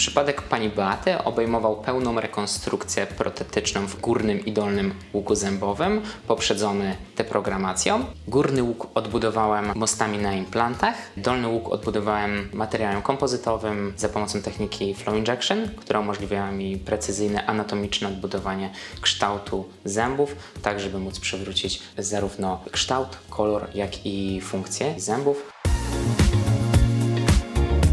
Przypadek pani Beaty obejmował pełną rekonstrukcję protetyczną w górnym i dolnym łuku zębowym, poprzedzony deprogramacją. Górny łuk odbudowałem mostami na implantach, dolny łuk odbudowałem materiałem kompozytowym za pomocą techniki flow injection, która umożliwiała mi precyzyjne anatomiczne odbudowanie kształtu zębów, tak żeby móc przywrócić zarówno kształt, kolor, jak i funkcję zębów.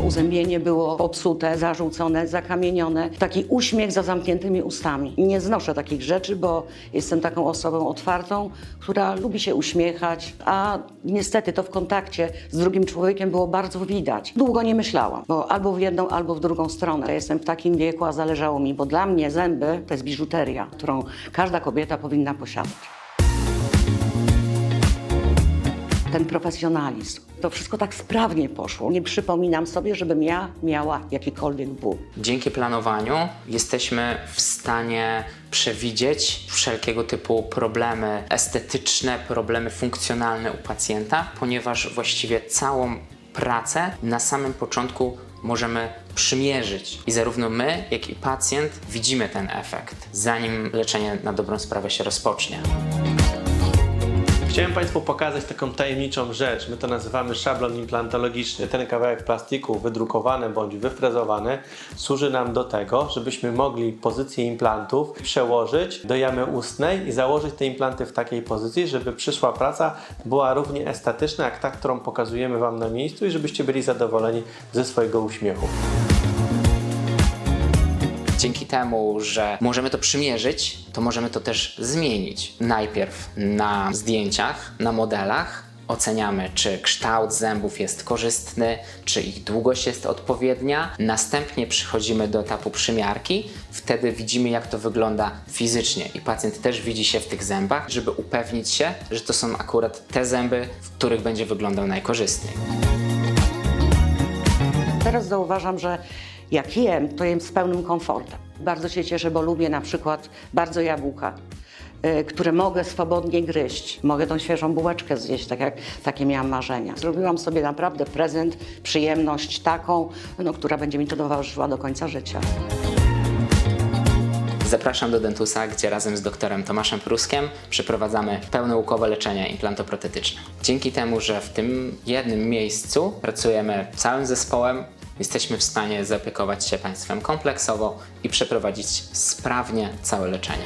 Uzębienie było popsute, zarzucone, zakamienione. Taki uśmiech za zamkniętymi ustami. Nie znoszę takich rzeczy, bo jestem taką osobą otwartą, która lubi się uśmiechać, a niestety to w kontakcie z drugim człowiekiem było bardzo widać. Długo nie myślałam, bo albo w jedną, albo w drugą stronę. Jestem w takim wieku, a zależało mi, bo dla mnie zęby to jest biżuteria, którą każda kobieta powinna posiadać. Ten profesjonalizm. To wszystko tak sprawnie poszło. Nie przypominam sobie, żebym ja miała jakikolwiek ból. Dzięki planowaniu jesteśmy w stanie przewidzieć wszelkiego typu problemy estetyczne, problemy funkcjonalne u pacjenta, ponieważ właściwie całą pracę na samym początku możemy przymierzyć. I zarówno my, jak i pacjent widzimy ten efekt, zanim leczenie na dobrą sprawę się rozpocznie. Chciałem Państwu pokazać taką tajemniczą rzecz. My to nazywamy szablon implantologiczny. Ten kawałek plastiku wydrukowany bądź wyfrezowany służy nam do tego, żebyśmy mogli pozycję implantów przełożyć do jamy ustnej i założyć te implanty w takiej pozycji, żeby przyszła praca była równie estetyczna jak ta, którą pokazujemy Wam na miejscu i żebyście byli zadowoleni ze swojego uśmiechu. Dzięki temu, że możemy to przymierzyć, to możemy to też zmienić. Najpierw na zdjęciach, na modelach oceniamy, czy kształt zębów jest korzystny, czy ich długość jest odpowiednia. Następnie przechodzimy do etapu przymiarki. Wtedy widzimy, jak to wygląda fizycznie i pacjent też widzi się w tych zębach, żeby upewnić się, że to są akurat te zęby, w których będzie wyglądał najkorzystniej. Teraz zauważam, że jak jem, to jem z pełnym komfortem. Bardzo się cieszę, bo lubię na przykład bardzo jabłka, y, które mogę swobodnie gryźć. Mogę tą świeżą bułeczkę zjeść, tak jak takie miałam marzenia. Zrobiłam sobie naprawdę prezent, przyjemność taką, no, która będzie mi to towarzyszyła do końca życia. Zapraszam do Dentusa, gdzie razem z doktorem Tomaszem Pruskiem przeprowadzamy pełnoukowe leczenie implantoprotetyczne. Dzięki temu, że w tym jednym miejscu pracujemy całym zespołem, jesteśmy w stanie zaopiekować się Państwem kompleksowo i przeprowadzić sprawnie całe leczenie.